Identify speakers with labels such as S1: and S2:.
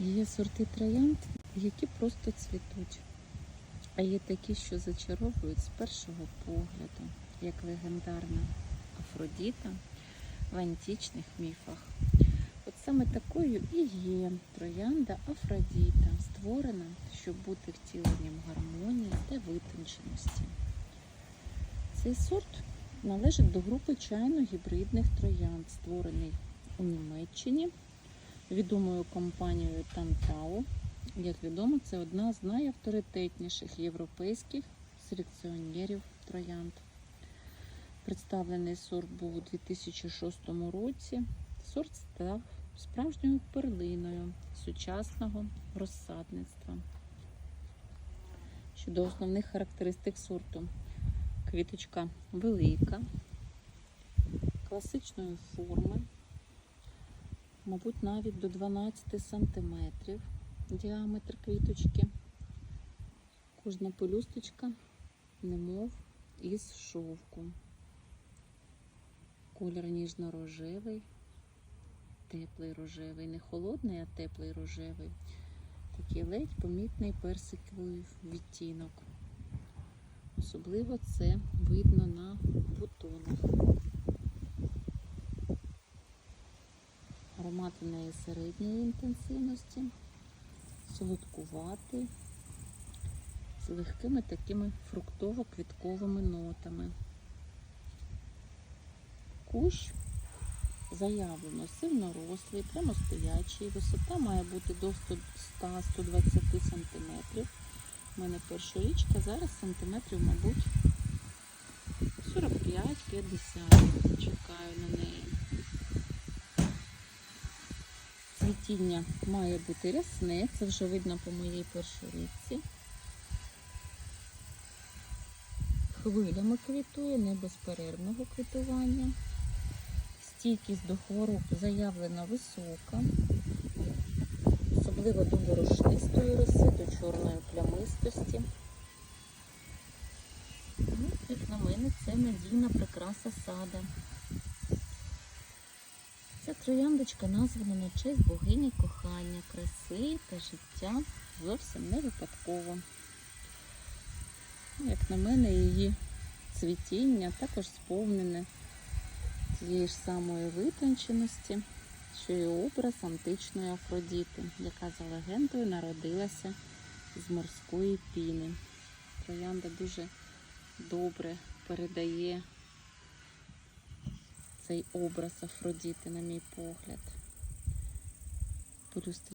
S1: Є сорти троянд, які просто цвітуть. А є такі, що зачаровують з першого погляду, як легендарна Афродіта в античних міфах. От саме такою і є троянда Афродіта, створена, щоб бути втіленням гармонії та витонченості. Цей сорт належить до групи чайно-гібридних троянд, створений у Німеччині відомою компанією Тантау. Як відомо, це одна з найавторитетніших європейських селекціонерів троянд. Представлений сорт був у 2006 році. Сорт став справжньою перлиною сучасного розсадництва. Щодо основних характеристик сорту, квіточка велика, класичної форми, мабуть, навіть до 12 см діаметр квіточки. Кожна пелюсточка, немов із шовку. Колір ніжно-рожевий, теплий рожевий, не холодний, а теплий рожевий. Такий ледь помітний персиковий відтінок. Особливо це видно на бутонах. У неї середньої інтенсивності, солодкуватий, з легкими такими фруктово-квітковими нотами. Кущ заявлено сильнорослий, прямостоячий, висота має бути до 100-120 см. У мене перша річка, зараз сантиметрів, мабуть, 45-50. Чекаю на неї. Цвітіння має бути рясне, це вже видно по моїй першій річці. Хвилями квітує, не безперервного квітування. Стійкість до хвороб заявлена висока, особливо до борошнистої роси, до чорної плямистості. Ну, як на мене, це надійна прикраса сада. Трояндочка названа на честь богині кохання, краси та життя зовсім не випадково. Ну, Як на мене, її цвітіння також сповнене тієї ж самої витонченості, що і образ античної Афродіти, яка за легендою народилася з морської піни. Троянда дуже добре передає цей образ Афродіти, на мій погляд. Пелюстки